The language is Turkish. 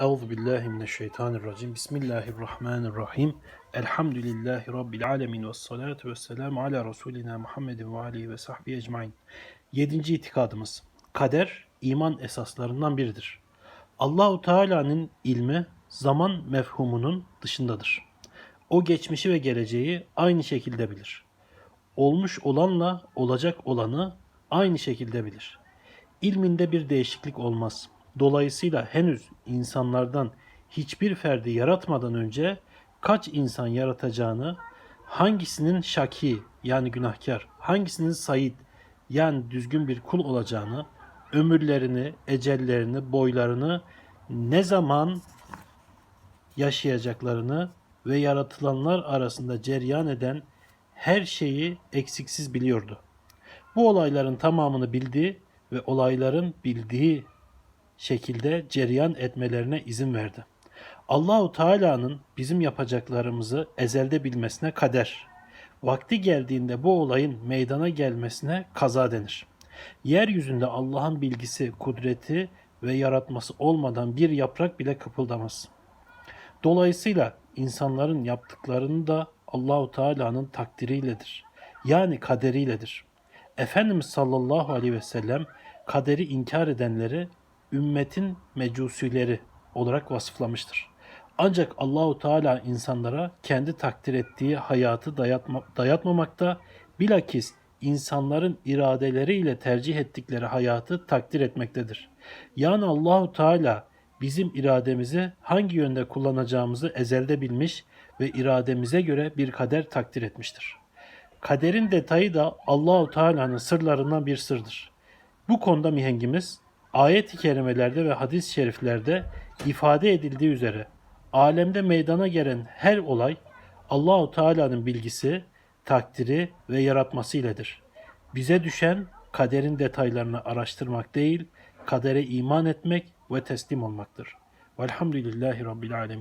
Euzu billahi mineşşeytanirracim. Bismillahirrahmanirrahim. Elhamdülillahi rabbil alamin ve salatu vesselamu ala resulina Muhammedin ve alihi ve sahbihi ecmaîn. Yedinci itikadımız. Kader iman esaslarından biridir. Allahu Teala'nın ilmi zaman mefhumunun dışındadır. O geçmişi ve geleceği aynı şekilde bilir. Olmuş olanla olacak olanı aynı şekilde bilir. İlminde bir değişiklik olmaz. Dolayısıyla henüz insanlardan hiçbir ferdi yaratmadan önce kaç insan yaratacağını, hangisinin şaki yani günahkar, hangisinin sayit yani düzgün bir kul olacağını, ömürlerini, ecellerini, boylarını, ne zaman yaşayacaklarını ve yaratılanlar arasında cereyan eden her şeyi eksiksiz biliyordu. Bu olayların tamamını bildi ve olayların bildiği şekilde cereyan etmelerine izin verdi. Allahu Teala'nın bizim yapacaklarımızı ezelde bilmesine kader. Vakti geldiğinde bu olayın meydana gelmesine kaza denir. Yeryüzünde Allah'ın bilgisi, kudreti ve yaratması olmadan bir yaprak bile kıpıldamaz. Dolayısıyla insanların yaptıklarını da Allahu Teala'nın takdiriyledir. Yani kaderiyledir. Efendimiz sallallahu aleyhi ve sellem kaderi inkar edenleri ümmetin mecusileri olarak vasıflamıştır. Ancak Allahu Teala insanlara kendi takdir ettiği hayatı dayatma, dayatmamakta, bilakis insanların iradeleriyle tercih ettikleri hayatı takdir etmektedir. Yani Allahu Teala bizim irademizi hangi yönde kullanacağımızı ezelde bilmiş ve irademize göre bir kader takdir etmiştir. Kaderin detayı da Allahu Teala'nın sırlarından bir sırdır. Bu konuda mihengimiz ayet-i kerimelerde ve hadis-i şeriflerde ifade edildiği üzere alemde meydana gelen her olay Allahu Teala'nın bilgisi, takdiri ve yaratması iledir. Bize düşen kaderin detaylarını araştırmak değil, kadere iman etmek ve teslim olmaktır. Velhamdülillahi Rabbil Alemin.